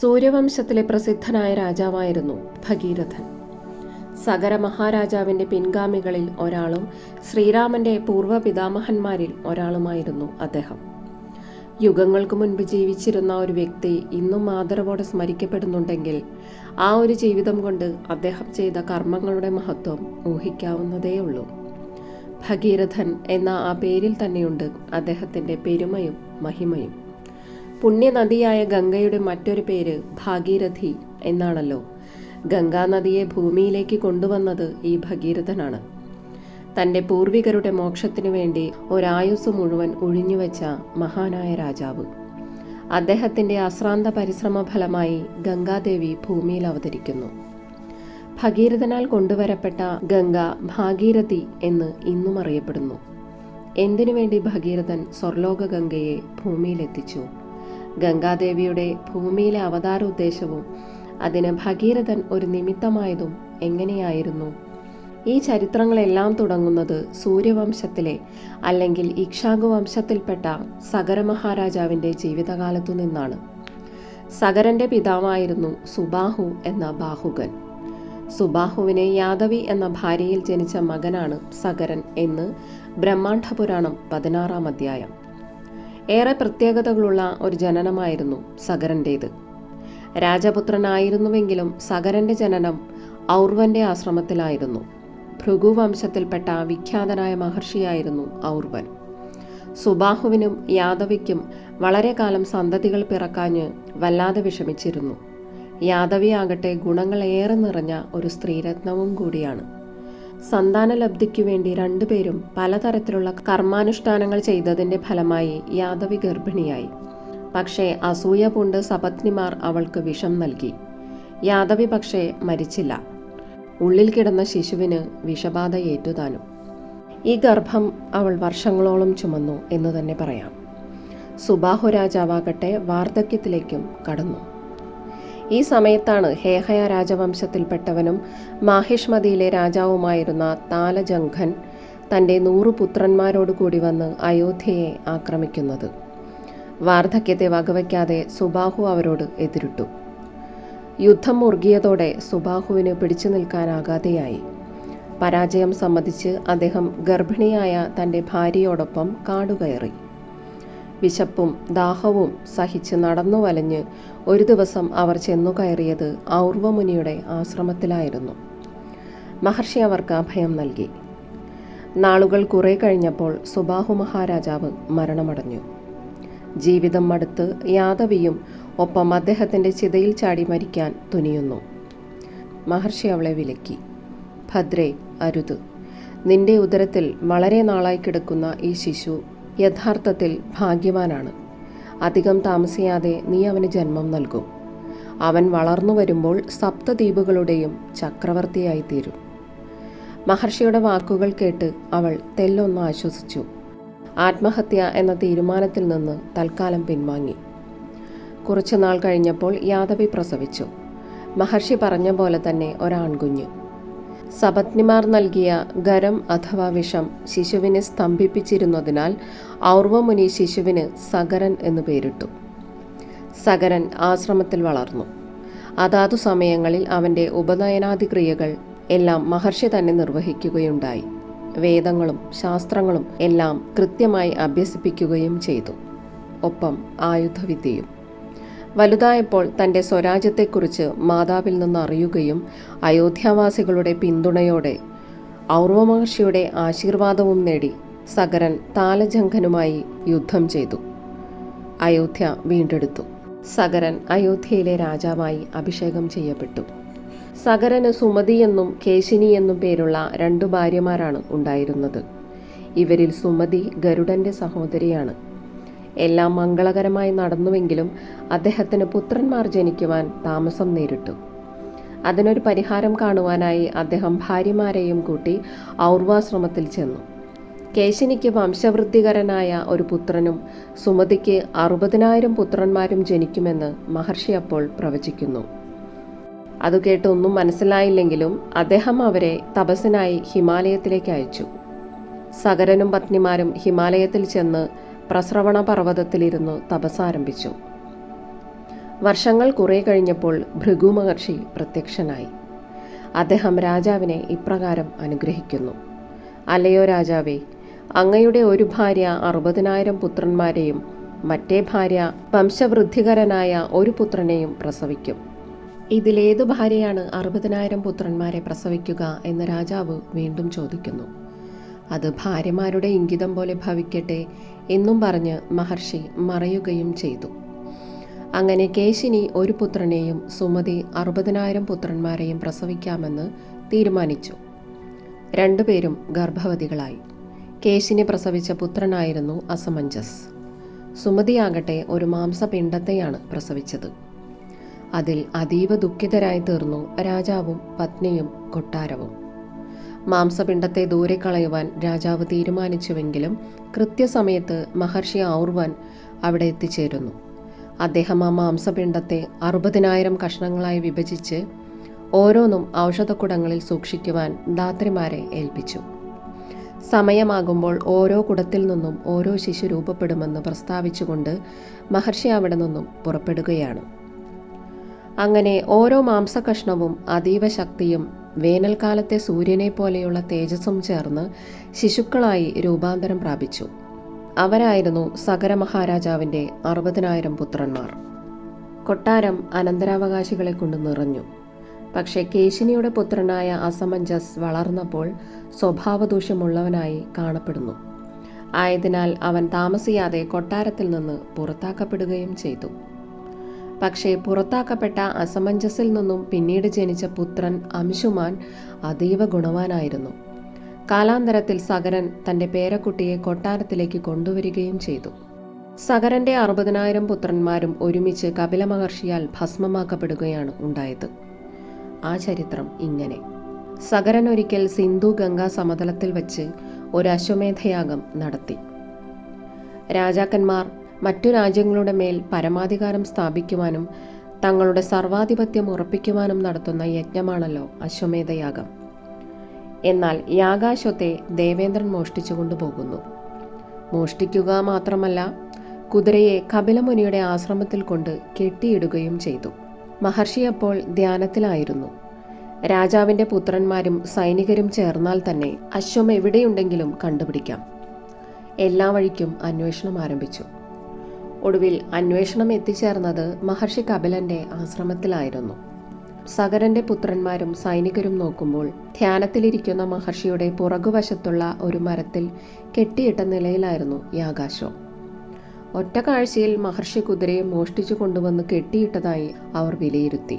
സൂര്യവംശത്തിലെ പ്രസിദ്ധനായ രാജാവായിരുന്നു ഭഗീരഥൻ. സഗര മഹാരാജാവിന്റെ പിൻഗാമികളിൽ ഒരാളും ശ്രീരാമന്റെ പൂർവ പിതാമഹന്മാരിൽ ഒരാളുമായിരുന്നു അദ്ദേഹം. യുഗങ്ങൾക്ക് മുൻപ് ജീവിച്ചിരുന്ന ഒരു വ്യക്തി ഇന്നും ആദരവോടെ സ്മരിക്കപ്പെടുന്നുണ്ടെങ്കിൽ ആ ഒരു ജീവിതം കൊണ്ട് അദ്ദേഹം ചെയ്ത കർമ്മങ്ങളുടെ മഹത്വം ഊഹിക്കാവുന്നതേയുള്ളൂ. ഭഗീരഥൻ എന്ന ആ പേരിൽ തന്നെയുണ്ട് അദ്ദേഹത്തിന്റെ പെരുമയും മഹിമയും. പുണ്യനദിയായ ഗംഗയുടെ മറ്റൊരു പേര് ഭാഗീരഥി എന്നാണല്ലോ. ഗംഗാനദിയെ ഭൂമിയിലേക്ക് കൊണ്ടുവന്നത് ഈ ഭഗീരഥനാണ്. തന്റെ പൂർവികരുടെ മോക്ഷത്തിനു വേണ്ടി ഒരായുസ് മുഴുവൻ ഒഴിഞ്ഞുവെച്ച മഹാനായ രാജാവ്. അദ്ദേഹത്തിന്റെ അശ്രാന്ത പരിശ്രമ ഫലമായി ഗംഗാദേവി ഭൂമിയിൽ അവതരിക്കുന്നു. ഭഗീരഥനാൽ കൊണ്ടുവരപ്പെട്ട ഗംഗ ഭാഗീരഥി എന്ന് ഇന്നും അറിയപ്പെടുന്നു എന്തിനു വേണ്ടി ഭഗീരഥൻ സ്വർലോക ഗംഗയെ ഭൂമിയിലെത്തിച്ചു? ഗംഗാദേവിയുടെ ഭൂമിയിലെ അവതാര ഉദ്ദേശവും അതിന് ഭഗീരഥൻ ഒരു നിമിത്തമായതും എങ്ങനെയായിരുന്നു? ഈ ചരിത്രങ്ങളെല്ലാം തുടങ്ങുന്നത് സൂര്യവംശത്തിലെ അല്ലെങ്കിൽ ഇക്ഷാഗു വംശത്തിൽപ്പെട്ട സഗര മഹാരാജാവിന്റെ ജീവിതകാലത്തു നിന്നാണ്. സഗരന്റെ പിതാവായിരുന്നു സുബാഹു എന്ന ബാഹുകൻ. സുബാഹുവിനെ യാദവി എന്ന ഭാര്യയിൽ ജനിച്ച മകനാണ് സഗരൻ എന്ന് ബ്രഹ്മാണ്ഡ പുരാണം പതിനാറാം അധ്യായം. ഏറെ പ്രത്യേകതകളുള്ള ഒരു ജനനമായിരുന്നു സഗരന്റേത് രാജപുത്രനായിരുന്നുവെങ്കിലും സഗരന്റെ ജനനം ഔർവന്റെ ആശ്രമത്തിലായിരുന്നു. ഭൃഗുവംശത്തിൽപ്പെട്ട വിഖ്യാതനായ മഹർഷിയായിരുന്നു ഔർവൻ. സുബാഹുവിനും യാദവിക്കും വളരെ കാലം സന്തതികൾ പിറക്കാഞ്ഞ് വല്ലാതെ വിഷമിച്ചിരുന്നു. യാദവിയാകട്ടെ ഗുണങ്ങളേറെ നിറഞ്ഞ ഒരു സ്ത്രീരത്നവും കൂടിയാണ്. സന്താനലബ്ധിക്കു വേണ്ടി രണ്ടുപേരും പലതരത്തിലുള്ള കർമാനുഷ്ഠാനങ്ങൾ ചെയ്തതിന്റെ ഫലമായി യാദവി ഗർഭിണിയായി. പക്ഷേ അസൂയ പൂണ്ട് സപത്നിമാർ അവൾക്ക് വിഷം നൽകി. യാദവി പക്ഷേ മരിച്ചില്ല. ഉള്ളിൽ കിടന്ന ശിശുവിന് വിഷബാധ ഏറ്റുതാനും ഈ ഗർഭം അവൾ വർഷങ്ങളോളം ചുമന്നു എന്ന് തന്നെ പറയാം. സുബാഹു രാജാവാകട്ടെ വാർദ്ധക്യത്തിലേക്കും കടന്നു. ഈ സമയത്താണ് ഹേഹയ രാജവംശത്തിൽപ്പെട്ടവനും മാഹിഷ്മതിയിലെ രാജാവുമായിരുന്ന താലജംഘൻ തന്റെ നൂറു പുത്രന്മാരോട് കൂടി വന്ന് അയോധ്യയെ ആക്രമിക്കുന്നത്. വാർദ്ധക്യത്തെ വകവയ്ക്കാതെ സുബാഹു അവരോട് എതിരിട്ടു. യുദ്ധം മുറുകിയതോടെ സുബാഹുവിന് പിടിച്ചു നിൽക്കാനാകാതെയായി. പരാജയം സമ്മതിച്ച് അദ്ദേഹം ഗർഭിണിയായ തന്റെ ഭാര്യയോടൊപ്പം കാടുകയറി. വിശപ്പും ദാഹവും സഹിച്ച് നടന്നു വലഞ്ഞ് ഒരു ദിവസം അവർ ചെന്നു കയറിയത് ഔർവമുനിയുടെ ആശ്രമത്തിലായിരുന്നു. മഹർഷി അവർക്ക് അഭയം നൽകി. നാളുകൾ കുറെ കഴിഞ്ഞപ്പോൾ സുബാഹു മഹാരാജാവ് മരണമടഞ്ഞു. ജീവിതം മടുത്ത് യാദവിയും ഒപ്പം അദ്ദേഹത്തിന്റെ ചിതയിൽ ചാടി മരിക്കാൻ തുനിയുന്നു. മഹർഷി അവളെ വിലക്കി. ഭദ്രേ അരുത്. നിന്റെ ഉദരത്തിൽ വളരെ നാളായി കിടക്കുന്ന ഈ ശിശു യഥാർത്ഥത്തിൽ ഭാഗ്യവാനാണ്. അധികം താമസിയാതെ നീ അവന് ജന്മം നൽകും. അവൻ വളർന്നു വരുമ്പോൾ സപ്തദ്വീപുകളുടെയും ചക്രവർത്തിയായിത്തീരും. മഹർഷിയുടെ വാക്കുകൾ കേട്ട് അവൾ തെല്ലൊന്ന് ആശ്വസിച്ചു. ആത്മഹത്യ എന്ന തീരുമാനത്തിൽ നിന്ന് തൽക്കാലം പിൻവാങ്ങി. കുറച്ചുനാൾ കഴിഞ്ഞപ്പോൾ യാദവി പ്രസവിച്ചു. മഹർഷി പറഞ്ഞ പോലെ തന്നെ ഒരാൺകുഞ്ഞ്. സപത്നിമാർ നൽകിയ ഗരം അഥവാ വിഷം ശിശുവിനെ സ്തംഭിപ്പിച്ചിരുന്നതിനാൽ ഔർവമുനി ശിശുവിന് സകരൻ എന്നു പേരിട്ടു. സകരൻ ആശ്രമത്തിൽ വളർന്നു. അതാതു സമയങ്ങളിൽ അവന്റെ ഉപനയനാദി ക്രിയകൾ എല്ലാം മഹർഷി തന്നെ നിർവഹിക്കുകയുണ്ടായി. വേദങ്ങളും ശാസ്ത്രങ്ങളും എല്ലാം കൃത്യമായി അഭ്യസിപ്പിക്കുകയും ചെയ്തു. ഒപ്പം ആയുധവിദ്യയും. വലുതായപ്പോൾ തന്റെ സ്വരാജ്യത്തെക്കുറിച്ച് മാതാവിൽ നിന്ന് അറിയുകയും അയോധ്യാവാസികളുടെ പിന്തുണയോടെ ഔർവമഹർഷിയുടെ ആശീർവാദവും നേടി സഗരൻ താലജംഘനുമായി യുദ്ധം ചെയ്തു. അയോധ്യ വീണ്ടെടുത്തു. സഗരൻ അയോധ്യയിലെ രാജാവായി അഭിഷേകം ചെയ്യപ്പെട്ടു. സഗരന് സുമതി എന്നും കേശിനി എന്നും പേരുള്ള രണ്ടു ഭാര്യമാരാണ് ഉണ്ടായിരുന്നത്. ഇവരിൽ സുമതി ഗരുഡന്റെ സഹോദരിയാണ്. എല്ലാം മംഗളകരമായി നടന്നുവെങ്കിലും അദ്ദേഹത്തിന് പുത്രന്മാർ ജനിക്കുവാൻ താമസം നേരിട്ടു. അതിനൊരു പരിഹാരം കാണുവാനായി അദ്ദേഹം ഭാര്യമാരെയും കൂട്ടി ഔർവാശ്രമത്തിൽ ചെന്നു. കേശിനിക്ക് വംശവൃദ്ധികരനായ ഒരു പുത്രനും സുമതിക്ക് അറുപതിനായിരം പുത്രന്മാരും ജനിക്കുമെന്ന് മഹർഷി അപ്പോൾ പ്രവചിക്കുന്നു. അത് കേട്ടൊന്നും മനസ്സിലായില്ലെങ്കിലും അദ്ദേഹം അവരെ തപസ്സിനായി ഹിമാലയത്തിലേക്ക് അയച്ചു. സകരനും പത്നിമാരും ഹിമാലയത്തിൽ ചെന്ന് പ്രസ്രവണ പർവതത്തിലിരുന്നു തപസ്സാരംഭിച്ചു വർഷങ്ങൾ കുറെ കഴിഞ്ഞപ്പോൾ ഭൃഗു മഹർഷി പ്രത്യക്ഷനായി. അദ്ദേഹം രാജാവിനെ ഇപ്രകാരം അനുഗ്രഹിക്കുന്നു. അല്ലയോ രാജാവേ അങ്ങയുടെ ഒരു ഭാര്യ അറുപതിനായിരം പുത്രന്മാരെയും മറ്റേ ഭാര്യ വംശവൃദ്ധികരനായ ഒരു പുത്രനെയും പ്രസവിക്കും. ഇതിലേതു ഭാര്യയാണ് അറുപതിനായിരം പുത്രന്മാരെ പ്രസവിക്കുക? എന്ന് രാജാവ് വീണ്ടും ചോദിക്കുന്നു. അത് ഭാര്യമാരുടെ ഇംഗിതം പോലെ ഭവിക്കട്ടെ എന്നും പറഞ്ഞ് മഹർഷി മറയുകയും ചെയ്തു. അങ്ങനെ കേശിനി ഒരു പുത്രനെയും സുമതി അറുപതിനായിരം പുത്രന്മാരെയും പ്രസവിക്കാമെന്ന് തീരുമാനിച്ചു. രണ്ടുപേരും ഗർഭവതികളായി. കേശിനി പ്രസവിച്ച പുത്രനായിരുന്നു അസമഞ്ജസ്. സുമതിയാകട്ടെ ഒരു മാംസപിണ്ഡത്തെയാണ് പ്രസവിച്ചത്. അതിൽ അതീവ ദുഃഖിതരായി തീർന്നു രാജാവും പത്നിയും കൊട്ടാരവും. മാംസപിണ്ഡത്തെ ദൂരെ കളയുവാൻ രാജാവ് തീരുമാനിച്ചുവെങ്കിലും കൃത്യസമയത്ത് മഹർഷി ഔർവൻ അവിടെ എത്തിച്ചേരുന്നു. അദ്ദേഹം ആ മാംസപിണ്ഡത്തെ അറുപതിനായിരം കഷ്ണങ്ങളായി വിഭജിച്ച് ഓരോന്നും ഔഷധക്കുടങ്ങളിൽ സൂക്ഷിക്കുവാൻ ദാത്രിമാരെ ഏൽപ്പിച്ചു. സമയമാകുമ്പോൾ ഓരോ കുടത്തിൽ നിന്നും ഓരോ ശിശു രൂപപ്പെടുമെന്ന് പ്രസ്താവിച്ചുകൊണ്ട് മഹർഷി അവിടെ നിന്നും പുറപ്പെടുകയാണ്. അങ്ങനെ ഓരോ മാംസകഷ്ണവും അതീവ ശക്തിയും വേനൽക്കാലത്തെ സൂര്യനെ പോലെയുള്ള തേജസ്സും ചേർന്ന് ശിശുക്കളായി രൂപാന്തരം പ്രാപിച്ചു. അവരായിരുന്നു സകര മഹാരാജാവിന്റെ അറുപതിനായിരം പുത്രന്മാർ. കൊട്ടാരം അനന്തരാവകാശികളെ കൊണ്ട് നിറഞ്ഞു. പക്ഷേ കേശിനിയുടെ പുത്രനായ അസമഞ്ജസ് വളർന്നപ്പോൾ സ്വഭാവദൂഷ്യമുള്ളവനായി കാണപ്പെടുന്നു. ആയതിനാൽ അവൻ താമസിയാതെ കൊട്ടാരത്തിൽ നിന്ന് പുറത്താക്കപ്പെടുകയും ചെയ്തു. പക്ഷേ പുറത്താക്കപ്പെട്ട അസമഞ്ജസിൽ നിന്നും പിന്നീട് ജനിച്ച പുത്രൻ അംശുമാൻ അതീവ ഗുണവാനായിരുന്നു. കാലാന്തരത്തിൽ സകരൻ തന്റെ പേരക്കുട്ടിയെ കൊട്ടാരത്തിലേക്ക് കൊണ്ടുവരികയും ചെയ്തു. സകരന്റെ അറുപതിനായിരം പുത്രന്മാരും ഒരുമിച്ച് കപില മഹർഷിയാൽ ഭസ്മമാക്കപ്പെടുകയാണ് ഉണ്ടായത്. ആ ചരിത്രം ഇങ്ങനെ. സകരൻ ഒരിക്കൽ സിന്ധു ഗംഗാ സമതലത്തിൽ വച്ച് ഒരു അശ്വമേധയാഗം നടത്തി. രാജാക്കന്മാർ മറ്റു രാജ്യങ്ങളുടെ മേൽ പരമാധികാരം സ്ഥാപിക്കുവാനും തങ്ങളുടെ സർവാധിപത്യം ഉറപ്പിക്കുവാനും നടത്തുന്ന യജ്ഞമാണല്ലോ അശ്വമേധയാഗം. എന്നാൽ യാഗാശ്വത്തെ ദേവേന്ദ്രൻ മോഷ്ടിച്ചു കൊണ്ടുപോകുന്നു. മോഷ്ടിക്കുക മാത്രമല്ല കുതിരയെ കപിലമുനിയുടെ ആശ്രമത്തിൽ കൊണ്ട് കെട്ടിയിടുകയും ചെയ്തു. മഹർഷി അപ്പോൾ ധ്യാനത്തിലായിരുന്നു. രാജാവിന്റെ പുത്രന്മാരും സൈനികരും ചേർന്നാൽ തന്നെ അശ്വം എവിടെയുണ്ടെങ്കിലും കണ്ടുപിടിക്കാം. എല്ലാ വഴിക്കും അന്വേഷണം ആരംഭിച്ചു. ഒടുവിൽ അന്വേഷണം എത്തിച്ചേർന്നത് മഹർഷി കപിലന്റെ ആശ്രമത്തിലായിരുന്നു. സകരന്റെ പുത്രന്മാരും സൈനികരും നോക്കുമ്പോൾ ധ്യാനത്തിലിരിക്കുന്ന മഹർഷിയുടെ പുറകുവശത്തുള്ള ഒരു മരത്തിൽ കെട്ടിയിട്ട നിലയിലായിരുന്നു യാഗാശ്വം ഒറ്റ കാഴ്ചയിൽ മഹർഷി കുതിരയെ മോഷ്ടിച്ചു കൊണ്ടുവന്ന് കെട്ടിയിട്ടതായി അവർ വിലയിരുത്തി.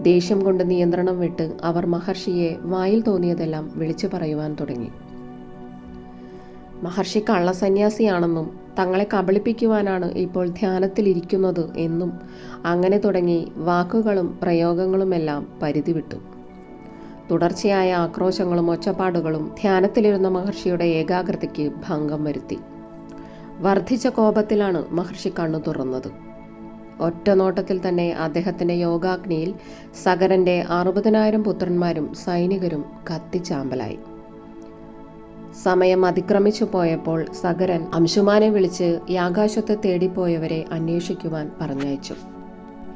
ദേഷ്യം കൊണ്ട് നിയന്ത്രണം വിട്ട് അവർ മഹർഷിയെ വായിൽ തോന്നിയതെല്ലാം വിളിച്ചു പറയുവാൻ തുടങ്ങി. മഹർഷി കള്ളസന്യാസിയാണെന്നും തങ്ങളെ കബളിപ്പിക്കുവാനാണ് ഇപ്പോൾ ധ്യാനത്തിലിരിക്കുന്നത് എന്നും അങ്ങനെ തുടങ്ങി വാക്കുകളും പ്രയോഗങ്ങളുമെല്ലാം പരിധി വിട്ടു തുടർച്ചയായ ആക്രോശങ്ങളും ഒച്ചപ്പാടുകളും ധ്യാനത്തിലിരുന്ന മഹർഷിയുടെ ഏകാഗ്രതയ്ക്ക് ഭംഗം വരുത്തി. വർദ്ധിച്ച കോപത്തിലാണ് മഹർഷി കണ്ണു തുറന്നത്. ഒറ്റ നോട്ടത്തിൽ തന്നെ അദ്ദേഹത്തിന്റെ യോഗാഗ്നിയിൽ സഗരന്റെ അറുപതിനായിരം പുത്രന്മാരും സൈനികരും കത്തിച്ചാമ്പലായി. സമയം അതിക്രമിച്ചു പോയപ്പോൾ സഗരൻ അംശുമാനെ വിളിച്ച് യാകാശത്തെ തേടിപ്പോയവരെ അന്വേഷിക്കുവാൻ പറഞ്ഞയച്ചു.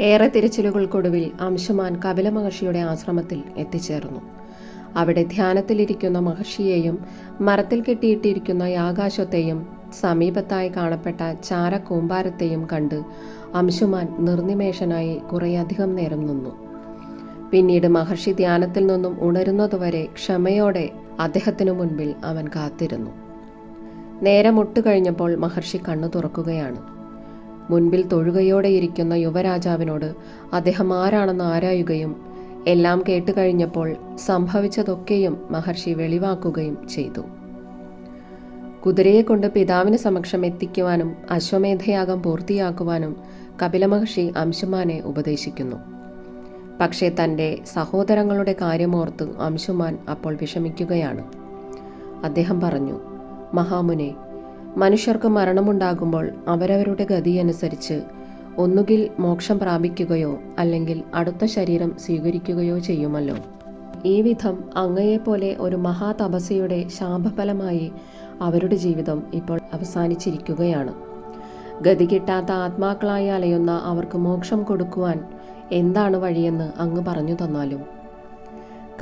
ഏറെ തിരച്ചിലുകൾക്കൊടുവിൽ അംശുമാൻ കപില മഹർഷിയുടെ ആശ്രമത്തിൽ എത്തിച്ചേർന്നു. അവിടെ ധ്യാനത്തിലിരിക്കുന്ന മഹർഷിയെയും മരത്തിൽ കെട്ടിയിട്ടിരിക്കുന്ന യാകാശത്തെയും സമീപത്തായി കാണപ്പെട്ട ചാരക്കൂമ്പാരത്തെയും കണ്ട് അംശുമാൻ നിർനിമേഷനായി കുറേയധികം നേരം നിന്നു. പിന്നീട് മഹർഷി ധ്യാനത്തിൽ നിന്നും ഉണരുന്നതുവരെ ക്ഷമയോടെ അദ്ദേഹത്തിനു മുൻപിൽ അവൻ കാത്തിരുന്നു. നേരം കഴിഞ്ഞപ്പോൾ മഹർഷി കണ്ണു തുറക്കുകയാണ്. മുൻപിൽ തൊഴുകയോടെ ഇരിക്കുന്ന യുവരാജാവിനോട് അദ്ദേഹം ആരാണെന്ന് ആരായുകയും എല്ലാം കേട്ടുകഴിഞ്ഞപ്പോൾ സംഭവിച്ചതൊക്കെയും മഹർഷി വെളിവാക്കുകയും ചെയ്തു. കുതിരയെ കൊണ്ട് പിതാവിന് സമക്ഷം എത്തിക്കുവാനും അശ്വമേധയാഗം പൂർത്തിയാക്കുവാനും കപിലമഹർഷി അംശുമാനെ ഉപദേശിക്കുന്നു. പക്ഷേ തന്റെ സഹോദരങ്ങളുടെ കാര്യമോർത്ത് അംശുമാൻ അപ്പോൾ വിഷമിക്കുകയാണ്. അദ്ദേഹം പറഞ്ഞു മഹാമുനെ മനുഷ്യർക്ക് മരണമുണ്ടാകുമ്പോൾ അവരവരുടെ ഗതിയനുസരിച്ച് ഒന്നുകിൽ മോക്ഷം പ്രാപിക്കുകയോ അല്ലെങ്കിൽ അടുത്ത ശരീരം സ്വീകരിക്കുകയോ ചെയ്യുമല്ലോ. ഈ വിധം അങ്ങയെപ്പോലെ ഒരു മഹാതപസ്യയുടെ ശാപഫലമായി അവരുടെ ജീവിതം ഇപ്പോൾ അവസാനിച്ചിരിക്കുകയാണ്. ഗതി കിട്ടാത്ത ആത്മാക്കളായി അലയുന്ന അവർക്ക് മോക്ഷം കൊടുക്കുവാൻ എന്താണ് വഴിയെന്ന് അങ്ങ് പറഞ്ഞു തന്നാലും.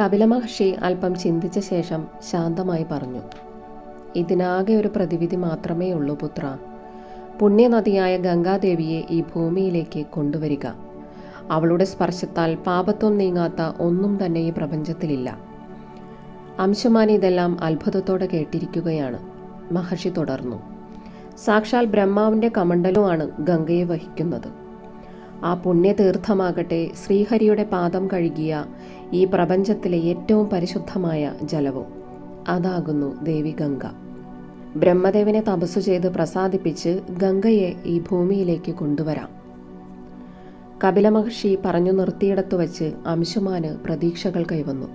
കപില മഹർഷി അല്പം ചിന്തിച്ച ശേഷം ശാന്തമായി പറഞ്ഞു. ഇതിനാകെ ഒരു പ്രതിവിധി മാത്രമേ ഉള്ളൂ പുത്ര. പുണ്യനദിയായ ഗംഗാദേവിയെ ഈ ഭൂമിയിലേക്ക് കൊണ്ടുവരിക. അവളുടെ സ്പർശത്താൽ പാപത്വം നീങ്ങാത്ത ഒന്നും തന്നെ ഈ പ്രപഞ്ചത്തിലില്ല. അംശമാൻ ഇതെല്ലാം അത്ഭുതത്തോടെ കേട്ടിരിക്കുകയാണ്. മഹർഷി തുടർന്നു. സാക്ഷാൽ ബ്രഹ്മാവിന്റെ കമണ്ഡലമാണ് ഗംഗയെ വഹിക്കുന്നത്. ആ പുണ്യതീർത്ഥമാകട്ടെ ശ്രീഹരിയുടെ പാദം കഴുകിയ ഈ പ്രപഞ്ചത്തിലെ ഏറ്റവും പരിശുദ്ധമായ ജലവും. അതാകുന്നു ദേവി ഗംഗ. ബ്രഹ്മദേവനെ തപസ്സു ചെയ്ത് പ്രസാദിപ്പിച്ച് ഗംഗയെ ഈ ഭൂമിയിലേക്ക് കൊണ്ടുവരാം. കപില മഹർഷി പറഞ്ഞു നിർത്തിയിടത്തു വച്ച് അംശുമാന് പ്രതീക്ഷകൾ കൈവന്നു.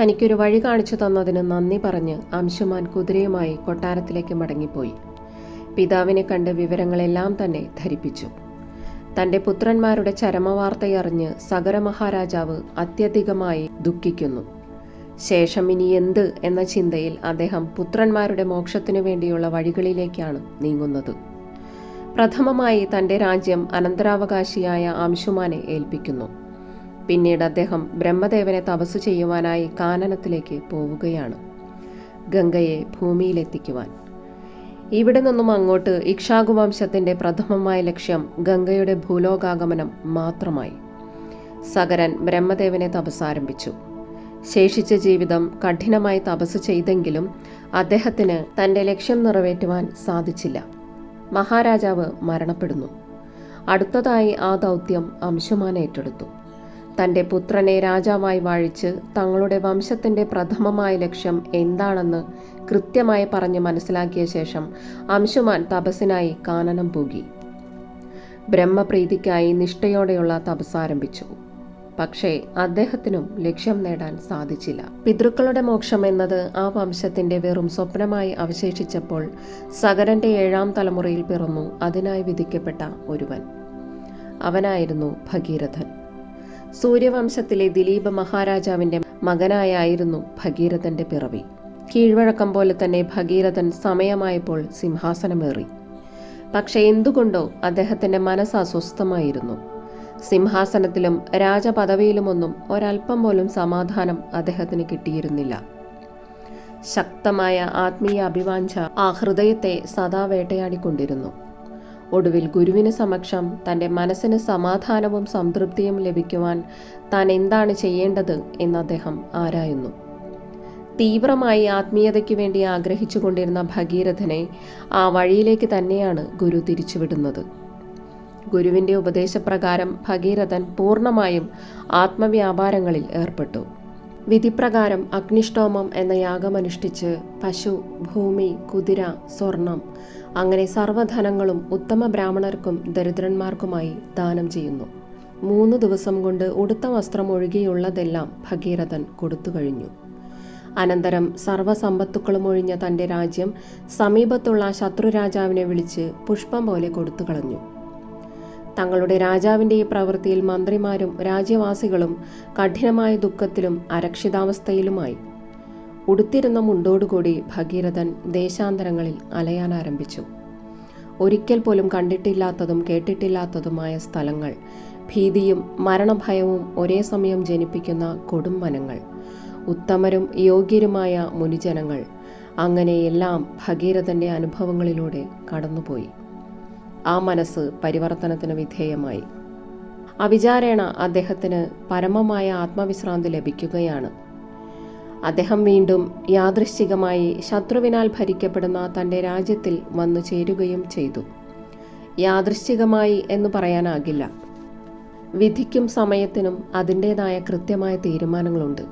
തനിക്കൊരു വഴി കാണിച്ചു തന്നതിന് നന്ദി പറഞ്ഞ് അംശുമാൻ കുതിരയുമായി കൊട്ടാരത്തിലേക്ക് മടങ്ങിപ്പോയി. പിതാവിനെ കണ്ട് വിവരങ്ങളെല്ലാം തന്നെ ധരിപ്പിച്ചു. തന്റെ പുത്രന്മാരുടെ ചരമവാർത്തയറിഞ്ഞ് സഗര മഹാരാജാവ് അത്യധികമായി ദുഃഖിക്കുന്നു. ശേഷം ഇനി എന്ത് എന്ന ചിന്തയിൽ അദ്ദേഹം പുത്രന്മാരുടെ മോക്ഷത്തിനു വേണ്ടിയുള്ള വഴികളിലേക്കാണ് നീങ്ങുന്നത്. പ്രഥമമായി തന്റെ രാജ്യം അനന്തരാവകാശിയായ അംശുമാനെ ഏൽപ്പിക്കുന്നു. പിന്നീട് അദ്ദേഹം ബ്രഹ്മദേവനെ തപസ് ചെയ്യുവാനായി കാനനത്തിലേക്ക് പോവുകയാണ്. ഗംഗയെ ഭൂമിയിലെത്തിക്കുവാൻ. ഇവിടെ നിന്നും അങ്ങോട്ട് ഇക്ഷാകുവംശത്തിന്റെ പ്രഥമമായ ലക്ഷ്യം ഗംഗയുടെ ഭൂലോകാഗമനം മാത്രമായി. സകരൻ ബ്രഹ്മദേവനെ തപസ്സാരംഭിച്ചു. ശേഷിച്ച ജീവിതം കഠിനമായി തപസ് ചെയ്തെങ്കിലും അദ്ദേഹത്തിന് തന്റെ ലക്ഷ്യം നിറവേറ്റുവാൻ സാധിച്ചില്ല. മഹാരാജാവ് മരണപ്പെടുന്നു. അടുത്തതായി ആ ദൗത്യം അംശുമാൻ ഏറ്റെടുത്തു. തന്റെ പുത്രനെ രാജാവായി വാഴിച്ച് തങ്ങളുടെ വംശത്തിന്റെ പ്രഥമമായ ലക്ഷ്യം എന്താണെന്ന് കൃത്യമായി പറഞ്ഞ് മനസ്സിലാക്കിയ ശേഷം അംശുമാൻ തപസ്സിനായി കാനനം പൂകി. ബ്രഹ്മപ്രീതിക്കായി നിഷ്ഠയോടെയുള്ള തപസ് ആരംഭിച്ചു. പക്ഷേ അദ്ദേഹത്തിനും ലക്ഷ്യം നേടാൻ സാധിച്ചില്ല. പിതൃക്കളുടെ മോക്ഷം എന്നത് ആ വംശത്തിന്റെ വെറും സ്വപ്നമായി അവശേഷിച്ചപ്പോൾ സകരന്റെ ഏഴാം തലമുറയിൽ പിറന്നു അതിനായി വിധിക്കപ്പെട്ട ഒരുവൻ. അവനായിരുന്നു ഭഗീരഥൻ. സൂര്യവംശത്തിലെ ദിലീപ മഹാരാജാവിന്റെ മകനായായിരുന്നു ഭഗീരഥന്റെ പിറവി. കീഴ്വഴക്കം പോലെ തന്നെ ഭഗീരഥൻ സമയമായപ്പോൾ സിംഹാസനമേറി. പക്ഷെ എന്തുകൊണ്ടോ അദ്ദേഹത്തിന്റെ മനസ്സ് അസ്വസ്ഥമായിരുന്നു. സിംഹാസനത്തിലും രാജപദവിയിലുമൊന്നും ഒരൽപ്പം പോലും സമാധാനം അദ്ദേഹത്തിന് കിട്ടിയിരുന്നില്ല. ശക്തമായ ആത്മീയ അഭിവാഞ്ച ആ ഹൃദയത്തെ സദാ വേട്ടയാടിക്കൊണ്ടിരുന്നു. ഒടുവിൽ ഗുരുവിന് സമക്ഷം തന്റെ മനസ്സിന് സമാധാനവും സംതൃപ്തിയും ലഭിക്കുവാൻ താൻ എന്താണ് ചെയ്യേണ്ടത് എന്ന് അദ്ദേഹം ആരായുന്നു. തീവ്രമായി ആത്മീയതയ്ക്ക് വേണ്ടി ആഗ്രഹിച്ചുകൊണ്ടിരുന്ന ഭഗീരഥനെ ആ വഴിയിലേക്ക് തന്നെയാണ് ഗുരു തിരിച്ചുവിടുന്നത്. ഗുരുവിന്റെ ഉപദേശപ്രകാരം ഭഗീരഥൻ പൂർണമായും ആത്മവ്യാപാരങ്ങളിൽ ഏർപ്പെട്ടു. വിധിപ്രകാരം അഗ്നിഷ്ടോമം എന്ന യാഗമനുഷ്ഠിച്ച് പശു ഭൂമി കുതിര സ്വർണം അങ്ങനെ സർവധനങ്ങളും ഉത്തമ ബ്രാഹ്മണർക്കും ദരിദ്രന്മാർക്കുമായി ദാനം ചെയ്യുന്നു. മൂന്ന് ദിവസം കൊണ്ട് ഉടുത്ത വസ്ത്രം ഒഴികെയുള്ളതെല്ലാം ഭഗീരഥൻ കൊടുത്തു കഴിഞ്ഞു. അനന്തരം സർവസമ്പത്തുക്കളും ഒഴിഞ്ഞ തന്റെ രാജ്യം സമീപത്തുള്ള ശത്രുരാജാവിനെ വിളിച്ച് പുഷ്പം പോലെ കൊടുത്തു കളഞ്ഞു. തങ്ങളുടെ രാജാവിന്റെ ഈ പ്രവൃത്തിയിൽ മന്ത്രിമാരും രാജ്യവാസികളും കഠിനമായ ദുഃഖത്തിലും അരക്ഷിതാവസ്ഥയിലുമായി ഉടുത്തിരുന്ന മുണ്ടോടുകൂടി ഭഗീരഥൻ ദേശാന്തരങ്ങളിൽ അലയാൻ ആരംഭിച്ചു. ഒരിക്കൽ പോലും കണ്ടിട്ടില്ലാത്തതും കേട്ടിട്ടില്ലാത്തതുമായ സ്ഥലങ്ങൾ ഭീതിയും മരണഭയവും ഒരേ സമയം ജനിപ്പിക്കുന്ന കൊടും വനങ്ങൾ ഉത്തമരും യോഗ്യരുമായ മുനിജനങ്ങൾ അങ്ങനെയെല്ലാം ഭഗീരഥന്റെ അനുഭവങ്ങളിലൂടെ കടന്നുപോയി. ആ മനസ്സ് പരിവർത്തനത്തിന് വിധേയമായി. അവിചാരേണ അദ്ദേഹത്തിന് പരമമായ ആത്മവിശ്രാന്തി ലഭിക്കുകയാണ്. അദ്ദേഹം വീണ്ടും യാദൃശ്ചികമായി ശത്രുവിനാൽ ഭരിക്കപ്പെടുന്ന തന്റെ രാജ്യത്തിൽ വന്നു ചേരുകയും ചെയ്തു. യാദൃശ്ചികമായി എന്ന് പറയാനാകില്ല. വിധിക്കും സമയത്തിനും അതിന്റെതായ കൃത്യമായ തീരുമാനങ്ങളുണ്ട്.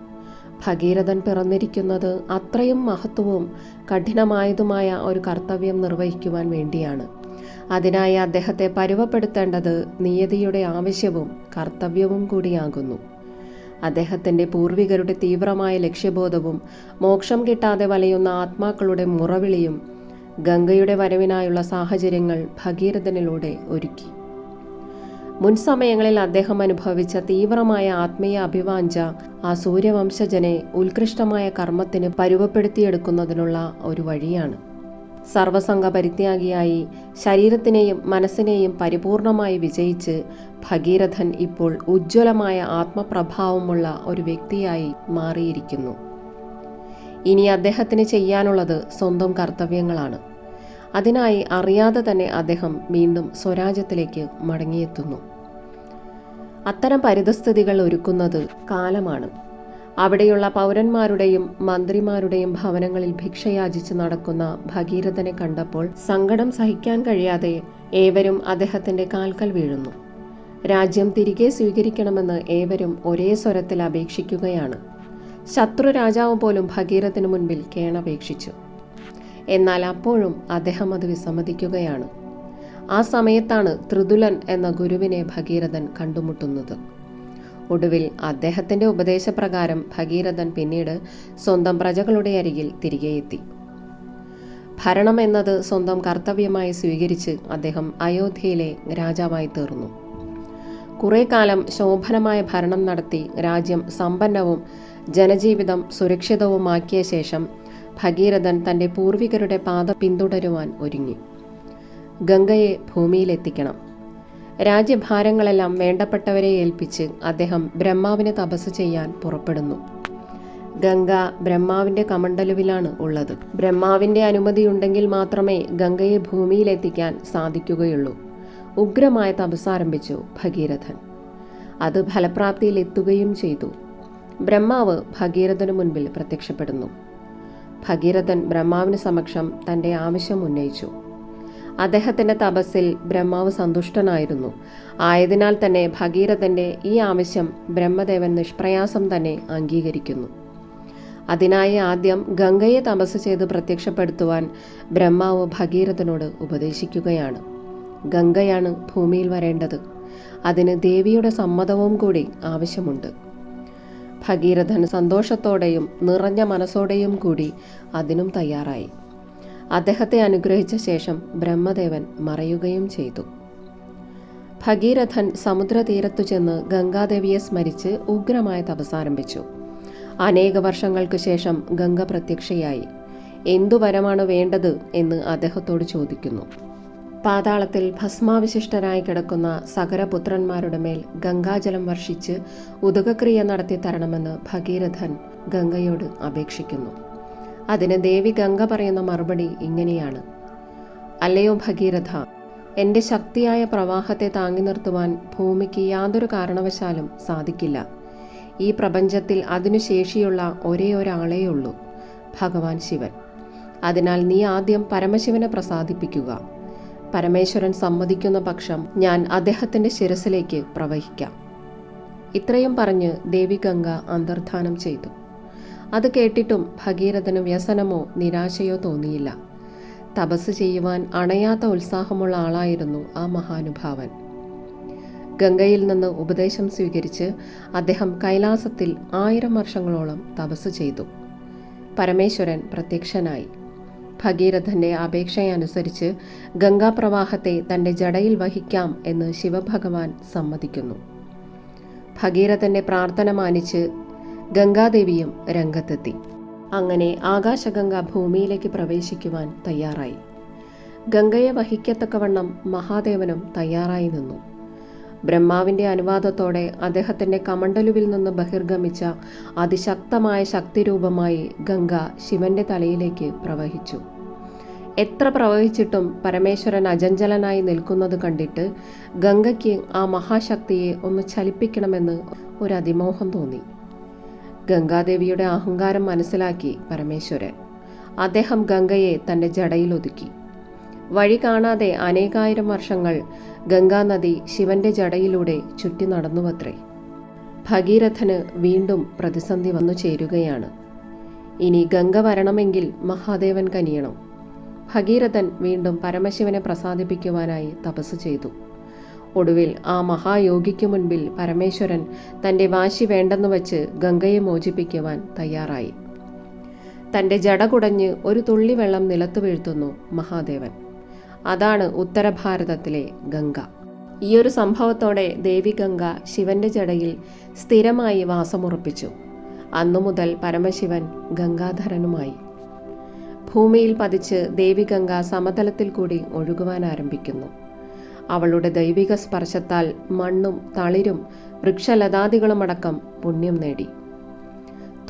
ഭഗീരഥൻ പിറന്നിരിക്കുന്നത് അത്രയും മഹത്വവും കഠിനമായതുമായ ഒരു കർത്തവ്യം നിർവഹിക്കുവാൻ വേണ്ടിയാണ്. അതിനായി അദ്ദേഹത്തെ പരുവപ്പെടുത്തേണ്ടത് നിയതിയുടെ ആവശ്യവും കർത്തവ്യവും കൂടിയാകുന്നു. അദ്ദേഹത്തിന്റെ പൂർവികരുടെ തീവ്രമായ ലക്ഷ്യബോധവും മോക്ഷം കിട്ടാതെ വലയുന്ന ആത്മാക്കളുടെ മുറവിളിയും ഗംഗയുടെ വരവിനായുള്ള സാഹചര്യങ്ങൾ ഭഗീരഥനിലൂടെ ഒരുക്കി. മുൻ സമയങ്ങളിൽ അദ്ദേഹം അനുഭവിച്ച തീവ്രമായ ആത്മീയ അഭിവാഞ്ച ആ സൂര്യവംശജനെ ഉത്കൃഷ്ടമായ കർമ്മത്തിന് പരുവപ്പെടുത്തിയെടുക്കുന്നതിനുള്ള ഒരു വഴിയാണ്. സർവസംഘ പരിത്യാഗിയായി ശരീരത്തിനെയും മനസ്സിനെയും പരിപൂർണമായി വിജയിച്ച് ഭഗീരഥൻ ഇപ്പോൾ ഉജ്ജ്വലമായ ആത്മപ്രഭാവമുള്ള ഒരു വ്യക്തിയായി മാറിയിരിക്കുന്നു. ഇനി അദ്ദേഹത്തിന് ചെയ്യാനുള്ളത് സ്വന്തം കർത്തവ്യങ്ങളാണ്. അതിനായി അറിയാതെ തന്നെ അദ്ദേഹം വീണ്ടും സ്വരാജ്യത്തിലേക്ക് മടങ്ങിയെത്തുന്നു. അത്തരം പരിതസ്ഥിതികൾ ഒരുക്കുന്നത് കാലമാണ്. അവിടെയുള്ള പൗരന്മാരുടെയും മന്ത്രിമാരുടെയും ഭവനങ്ങളിൽ ഭിക്ഷയാചിച്ച് നടക്കുന്ന ഭഗീരഥനെ കണ്ടപ്പോൾ സങ്കടം സഹിക്കാൻ കഴിയാതെ ഏവരും അദ്ദേഹത്തിന്റെ കാൽക്കൽ വീഴുന്നു. രാജ്യം തിരികെ സ്വീകരിക്കണമെന്ന് ഏവരും ഒരേ സ്വരത്തിൽ അപേക്ഷിക്കുകയാണ്. ശത്രു രാജാവ് പോലും ഭഗീരഥന് മുൻപിൽ കേണപേക്ഷിച്ചു. എന്നാൽ അപ്പോഴും അദ്ദേഹം അത് വിസമ്മതിക്കുകയാണ്. ആ സമയത്താണ് ത്രിതുലൻ എന്ന ഗുരുവിനെ ഭഗീരഥൻ കണ്ടുമുട്ടുന്നത്. ഒടുവിൽ അദ്ദേഹത്തിന്റെ ഉപദേശപ്രകാരം ഭഗീരഥൻ പിന്നീട് സ്വന്തം പ്രജകളുടെ അരികിൽ തിരികെ എത്തി. ഭരണം എന്നത് സ്വന്തം കർത്തവ്യമായി സ്വീകരിച്ച് അദ്ദേഹം അയോധ്യയിലെ രാജാവായി തീർന്നു. കുറെ കാലം ശോഭനമായ ഭരണം നടത്തി രാജ്യം സമ്പന്നവും ജനജീവിതം സുരക്ഷിതവുമാക്കിയ ശേഷം ഭഗീരഥൻ തന്റെ പൂർവികരുടെ പാത പിന്തുടരുവാൻ ഒരുങ്ങി. ഗംഗയെ ഭൂമിയിലെത്തിക്കണം. രാജ്യഭാരങ്ങളെല്ലാം വേണ്ടപ്പെട്ടവരെ ഏൽപ്പിച്ച് അദ്ദേഹം ബ്രഹ്മാവിനെ തപസ് ചെയ്യാൻ പുറപ്പെടുന്നു. ഗംഗ ബ്രഹ്മാവിന്റെ കമണ്ടലുവിലാണ് ഉള്ളത്. ബ്രഹ്മാവിന്റെ അനുമതിയുണ്ടെങ്കിൽ മാത്രമേ ഗംഗയെ ഭൂമിയിലെത്തിക്കാൻ സാധിക്കുകയുള്ളൂ. ഉഗ്രമായ തപസ് ആരംഭിച്ചു ഭഗീരഥൻ. അത് ഫലപ്രാപ്തിയിൽ എത്തുകയും ചെയ്തു. ബ്രഹ്മാവ് ഭഗീരഥന് മുൻപിൽ പ്രത്യക്ഷപ്പെടുന്നു. ഭഗീരഥൻ ബ്രഹ്മാവിന് സമക്ഷം തന്റെ ആവശ്യം ഉന്നയിച്ചു. അദ്ദേഹത്തിന്റെ തപസ്സിൽ ബ്രഹ്മാവ് സന്തുഷ്ടനായിരുന്നു. ആയതിനാൽ തന്നെ ഭഗീരഥന്റെ ഈ ആവശ്യം ബ്രഹ്മദേവൻ നിഷ്പ്രയാസം തന്നെ അംഗീകരിക്കുന്നു. അതിനായി ആദ്യം ഗംഗയെ തപസ് ചെയ്ത് പ്രത്യക്ഷപ്പെടുത്തുവാൻ ബ്രഹ്മാവ് ഭഗീരഥനോട് ഉപദേശിക്കുകയാണ്. ഗംഗയാണ് ഭൂമിയിൽ വരേണ്ടത്. അതിന് ദേവിയുടെ സമ്മതവും കൂടി ആവശ്യമുണ്ട്. ഭഗീരഥൻ സന്തോഷത്തോടെയും നിറഞ്ഞ മനസ്സോടെയും കൂടി അതിനും തയ്യാറായി. അദ്ദേഹത്തെ അനുഗ്രഹിച്ച ശേഷം ബ്രഹ്മദേവൻ മറയുകയും ചെയ്തു. ഭഗീരഥൻ സമുദ്രതീരത്തു ചെന്ന് ഗംഗാദേവിയെ സ്മരിച്ച് ഉഗ്രമായ തപസാരംഭിച്ചു അനേക വർഷങ്ങൾക്ക് ശേഷം ഗംഗ പ്രത്യക്ഷയായി. എന്തു വരമാണ് വേണ്ടത്? എന്ന് അദ്ദേഹത്തോട് ചോദിക്കുന്നു. പാതാളത്തിൽ ഭസ്മാവിശിഷ്ടരായി കിടക്കുന്ന സകരപുത്രന്മാരുടെ മേൽ ഗംഗാജലം വർഷിച്ച് ഉദകക്രിയ നടത്തി തരണമെന്ന് ഭഗീരഥൻ ഗംഗയോട് അപേക്ഷിക്കുന്നു. അതിന് ദേവി ഗംഗ പറയുന്ന മറുപടി ഇങ്ങനെയാണ്. അല്ലയോ ഭഗീരഥ എന്റെ ശക്തിയായ പ്രവാഹത്തെ താങ്ങി നിർത്തുവാൻ ഭൂമിക്ക് യാതൊരു കാരണവശാലും സാധിക്കില്ല. ഈ പ്രപഞ്ചത്തിൽ അതിനു ശേഷിയുള്ള ഒരേ ഒരാളേ ഉള്ളൂ ഭഗവാൻ ശിവൻ. അതിനാൽ നീ ആദ്യം പരമശിവനെ പ്രസാദിപ്പിക്കുക. പരമേശ്വരൻ സമ്മതിക്കുന്ന പക്ഷം ഞാൻ അദ്ദേഹത്തിന്റെ ശിരസിലേക്ക് പ്രവഹിക്കാം. ഇത്രയും പറഞ്ഞ് ദേവി ഗംഗ അന്തർധാനം ചെയ്തു. അത് കേട്ടിട്ടും ഭഗീരഥന് വ്യസനമോ നിരാശയോ തോന്നിയില്ല. തപസ് ചെയ്യുവാൻ അണയാത്ത ഉത്സാഹമുള്ള ആളായിരുന്നു ആ മഹാനുഭാവൻ. ഗംഗയിൽ നിന്ന് ഉപദേശം സ്വീകരിച്ച് അദ്ദേഹം കൈലാസത്തിൽ ആയിരം വർഷങ്ങളോളം തപസ് ചെയ്തു. പരമേശ്വരൻ പ്രത്യക്ഷനായി. ഭഗീരഥന്റെ അപേക്ഷയനുസരിച്ച് ഗംഗാപ്രവാഹത്തെ തന്റെ ജടയിൽ വഹിക്കാം എന്ന് ശിവഭഗവാൻ സമ്മതിക്കുന്നു. ഭഗീരഥന്റെ പ്രാർത്ഥന മാനിച്ച് ഗംഗാദേവിയും രംഗത്തെത്തി. അങ്ങനെ ആകാശഗംഗ ഭൂമിയിലേക്ക് പ്രവേശിക്കുവാൻ തയ്യാറായി. ഗംഗയെ വഹിക്കത്തക്കവണ്ണം മഹാദേവനും തയ്യാറായി നിന്നു. ബ്രഹ്മാവിന്റെ അനുവാദത്തോടെ അദ്ദേഹത്തിന്റെ കമണ്ടലുവിൽ നിന്ന് ബഹിർഗമിച്ച അതിശക്തമായ ശക്തിരൂപമായി ഗംഗ ശിവന്റെ തലയിലേക്ക് പ്രവഹിച്ചു. എത്ര പ്രവഹിച്ചിട്ടും പരമേശ്വരൻ അജഞ്ചലനായി നിൽക്കുന്നത് കണ്ടിട്ട് ഗംഗയ്ക്ക് ആ മഹാശക്തിയെ ഒന്ന് ചലിപ്പിക്കണമെന്ന് ഒരു അതിമോഹം തോന്നി. ഗംഗാദേവിയുടെ അഹങ്കാരം മനസ്സിലാക്കി പരമേശ്വരൻ. അദ്ദേഹം ഗംഗയെ തന്റെ ജടയിൽ ഒതുക്കി. വഴി കാണാതെ അനേകായിരം വർഷങ്ങൾ ഗംഗാനദി ശിവന്റെ ജടയിലൂടെ ചുറ്റി നടന്നുവത്രേ. ഭഗീരഥന് വീണ്ടും പ്രതിസന്ധി വന്നു ചേരുകയാണ്. ഇനി ഗംഗ വരണമെങ്കിൽ മഹാദേവൻ കനിയണം. ഭഗീരഥൻ വീണ്ടും പരമശിവനെ പ്രസാദിപ്പിക്കുവാനായി തപസ് ചെയ്തു. ഒടുവിൽ ആ മഹായോഗിക്ക് മുൻപിൽ പരമേശ്വരൻ തന്റെ വാശി വേണ്ടെന്ന് വച്ച് ഗംഗയെ മോചിപ്പിക്കുവാൻ തയ്യാറായി. തന്റെ ജട കുടഞ്ഞ് ഒരു തുള്ളി വെള്ളം നിലത്ത് വീഴ്ത്തുന്നു മഹാദേവൻ. അതാണ് ഉത്തരഭാരതത്തിലെ ഗംഗ. ഈ ഒരു സംഭവത്തോടെ ദേവി ഗംഗ ശിവന്റെ ജടയിൽ സ്ഥിരമായി വാസമുറപ്പിച്ചു. അന്നു മുതൽ പരമശിവൻ ഗംഗാധരനുമായി. ഭൂമിയിൽ പതിച്ച് ദേവി ഗംഗ സമതലത്തിൽ കൂടി ഒഴുകുവാൻ ആരംഭിക്കുന്നു. അവളുടെ ദൈവിക സ്പർശത്താൽ മണ്ണും തളിരും വൃക്ഷലതാദികളുമടക്കം പുണ്യം നേടി.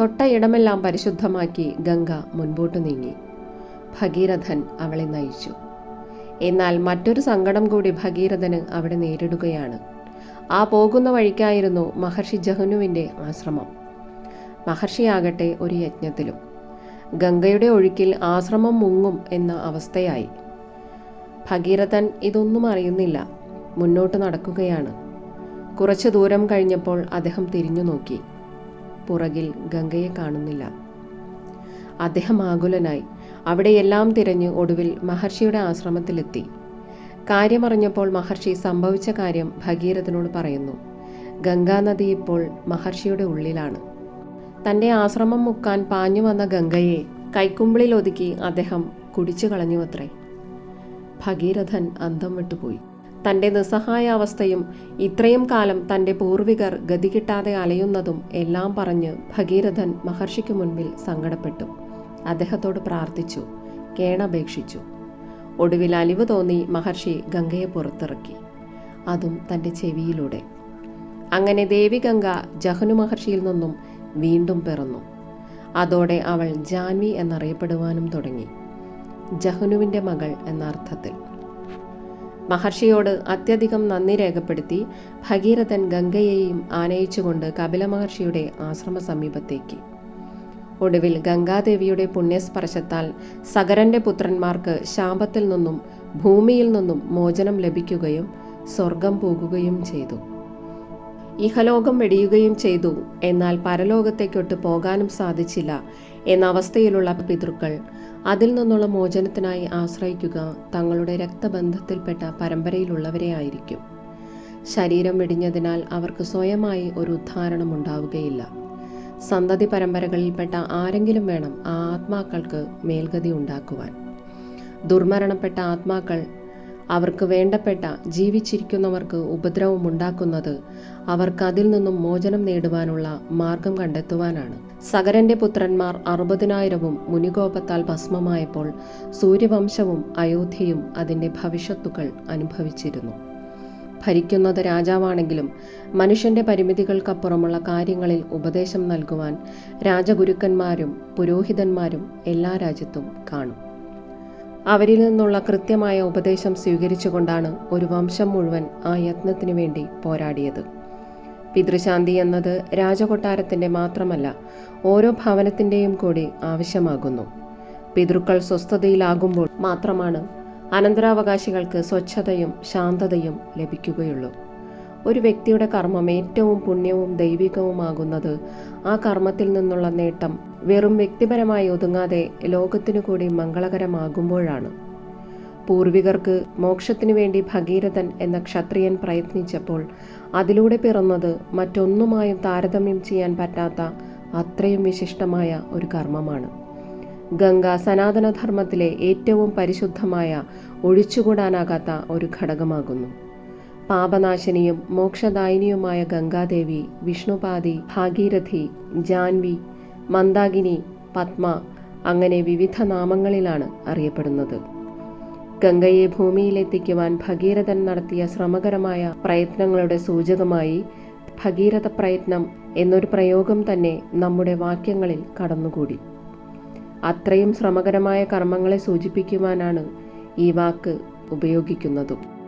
തൊട്ട ഇടമെല്ലാം പരിശുദ്ധമാക്കി ഗംഗ മുൻപോട്ടു നീങ്ങി. ഭഗീരഥൻ അവളെ നയിച്ചു. എന്നാൽ മറ്റൊരു സങ്കടം കൂടി ഭഗീരഥന് അവിടെ നേരിടുകയാണ്. ആ പോകുന്ന വഴിക്കായിരുന്നു മഹർഷി ജഹനുവിന്റെ ആശ്രമം. മഹർഷിയാകട്ടെ ഒരു യജ്ഞത്തിലും. ഗംഗയുടെ ഒഴുക്കിൽ ആശ്രമം മുങ്ങും എന്ന അവസ്ഥയായി. ഭഗീരഥൻ ഇതൊന്നും അറിയുന്നില്ല. മുന്നോട്ട് നടക്കുകയാണ്. കുറച്ചു ദൂരം കഴിഞ്ഞപ്പോൾ അദ്ദേഹം തിരിഞ്ഞു നോക്കി. പുറകിൽ ഗംഗയെ കാണുന്നില്ല. അദ്ദേഹം ആകുലനായി. അവിടെയെല്ലാം തിരഞ്ഞ് ഒടുവിൽ മഹർഷിയുടെ ആശ്രമത്തിലെത്തി. കാര്യമറിഞ്ഞപ്പോൾ മഹർഷി സംഭവിച്ച കാര്യം ഭഗീരഥനോട് പറയുന്നു. ഗംഗാനദി ഇപ്പോൾ മഹർഷിയുടെ ഉള്ളിലാണ്. തന്റെ ആശ്രമം മുക്കാൻ പാഞ്ഞു വന്ന ഗംഗയെ കൈക്കുമ്പിളിൽ ഒതുക്കി അദ്ദേഹം കുടിച്ചു കളഞ്ഞുവത്രേ ഭഗീരഥൻ അന്തം വിട്ടുപോയി. തന്റെ നിസ്സഹായ അവസ്ഥയും ഇത്രയും കാലം തന്റെ പൂർവികർ ഗതി കിട്ടാതെ അലയുന്നതും എല്ലാം പറഞ്ഞ് ഭഗീരഥൻ മഹർഷിക്ക് മുൻപിൽ സങ്കടപ്പെട്ടു. അദ്ദേഹത്തോട് പ്രാർത്ഥിച്ചു കേണപേക്ഷിച്ചു. ഒടുവിൽ അലിവ് തോന്നി മഹർഷി ഗംഗയെ പുറത്തിറക്കി. അതും തന്റെ ചെവിയിലൂടെ. അങ്ങനെ ദേവി ഗംഗ ജഹനു മഹർഷിയിൽ നിന്നും വീണ്ടും പിറന്നു. അതോടെ അവൾ ജാൻവി എന്നറിയപ്പെടുവാനും തുടങ്ങി. ജഹനുവിന്റെ മകൾ എന്ന അർത്ഥത്തിൽ. മഹർഷിയോട് അത്യധികം നന്ദി രേഖപ്പെടുത്തി ഭഗീരഥൻ ഗംഗയെയും ആനയിച്ചുകൊണ്ട് കപില മഹർഷിയുടെ ആശ്രമ സമീപത്തേക്ക് ഒടുവിൽ ഗംഗാദേവിയുടെ പുണ്യസ്പർശത്താൽ സഗരന്റെ പുത്രന്മാർക്ക് ശാപത്തിൽ നിന്നും ഭൂമിയിൽ നിന്നും മോചനം ലഭിക്കുകയും സ്വർഗം പോകുകയും ചെയ്തു. ഇഹലോകം വെടിയുകയും ചെയ്തു. എന്നാൽ പരലോകത്തേക്കൊട്ട് പോകാനും സാധിച്ചില്ല എന്ന അവസ്ഥയിലുള്ള പിതൃക്കൾ അതിൽ നിന്നുള്ള മോചനത്തിനായി ആശ്രയിക്കുക തങ്ങളുടെ രക്തബന്ധത്തിൽപ്പെട്ട പരമ്പരയിലുള്ളവരെ ആയിരിക്കും. ശരീരം വെടിഞ്ഞതിനാൽ അവർക്ക് സ്വയമായി ഒരു ഉദ്ധാരണം ഉണ്ടാവുകയില്ല. സന്തതി പരമ്പരകളിൽപ്പെട്ട ആരെങ്കിലും വേണം ആ ആത്മാക്കൾക്ക് മേൽഗതി ഉണ്ടാക്കുവാൻ. ദുർമരണപ്പെട്ട ആത്മാക്കൾ അവർക്ക് വേണ്ടപ്പെട്ട ജീവിച്ചിരിക്കുന്നവർക്ക് ഉപദ്രവം ഉണ്ടാക്കുന്നത് അവർക്ക് അതിൽ നിന്നും മോചനം നേടുവാനുള്ള മാർഗം കണ്ടെത്തുവാനാണ്. സകരന്റെ പുത്രന്മാർ അറുപതിനായിരവും മുനികോപത്താൽ ഭസ്മമായപ്പോൾ സൂര്യവംശവും അയോധ്യയും അതിന്റെ ഭവിഷ്യത്തുക്കൾ അനുഭവിച്ചിരുന്നു. ഭരിക്കുന്നത് രാജാവാണെങ്കിലും മനുഷ്യന്റെ പരിമിതികൾക്കപ്പുറമുള്ള കാര്യങ്ങളിൽ ഉപദേശം നൽകുവാൻ രാജഗുരുക്കന്മാരും പുരോഹിതന്മാരും എല്ലാ രാജ്യത്തും കാണും. അവരിൽ നിന്നുള്ള കൃത്യമായ ഉപദേശം സ്വീകരിച്ചുകൊണ്ടാണ് ഒരു വംശം മുഴുവൻ ആ യത്നത്തിനു വേണ്ടി പോരാടിയത്. പിതൃശാന്തി എന്നത് രാജകൊട്ടാരത്തിന്റെ മാത്രമല്ല ഓരോ ഭവനത്തിന്റെയും കൂടി ആവശ്യമാകുന്നു. പിതൃക്കൾ സ്വസ്ഥതയിലാകുമ്പോൾ മാത്രമാണ് അനന്തരാവകാശികൾക്ക് സ്വച്ഛതയും ശാന്തതയും ലഭിക്കുകയുള്ളൂ. ഒരു വ്യക്തിയുടെ കർമ്മം ഏറ്റവും പുണ്യവും ദൈവികവുമാകുന്നത്. ആ കർമ്മത്തിൽ നിന്നുള്ള നേട്ടം വെറും വ്യക്തിപരമായി ഒതുങ്ങാതെ ലോകത്തിനു കൂടി മംഗളകരമാകുമ്പോഴാണ്. പൂർവികർക്ക് മോക്ഷത്തിനു വേണ്ടി ഭഗീരഥൻ എന്ന ക്ഷത്രിയൻ പ്രയത്നിച്ചപ്പോൾ അതിലൂടെ പിറന്നത് മറ്റൊന്നുമായും താരതമ്യം ചെയ്യാൻ പറ്റാത്ത അത്രയും വിശിഷ്ടമായ ഒരു കർമ്മമാണ്. ഗംഗ സനാതനധർമ്മത്തിലെ ഏറ്റവും പരിശുദ്ധമായ ഒഴിച്ചുകൂടാനാകാത്ത ഒരു ഘടകമാകുന്നു. പാപനാശിനിയും മോക്ഷദായിനിയുമായ ഗംഗാദേവി വിഷ്ണുപാതി ഭാഗീരഥി ജാൻവി മന്ദാകിനി പത്മ അങ്ങനെ വിവിധ നാമങ്ങളിലാണ് അറിയപ്പെടുന്നത്. ഗംഗയെ ഭൂമിയിലെത്തിക്കുവാൻ ഭഗീരഥൻ നടത്തിയ ശ്രമകരമായ പ്രയത്നങ്ങളുടെ സൂചകമായി ഭഗീരഥ പ്രയത്നം എന്നൊരു പ്രയോഗം തന്നെ നമ്മുടെ വാക്യങ്ങളിൽ കടന്നുകൂടി. അത്രയും ശ്രമകരമായ കർമ്മങ്ങളെ സൂചിപ്പിക്കുവാനാണ് ഈ വാക്ക് ഉപയോഗിക്കുന്നതും.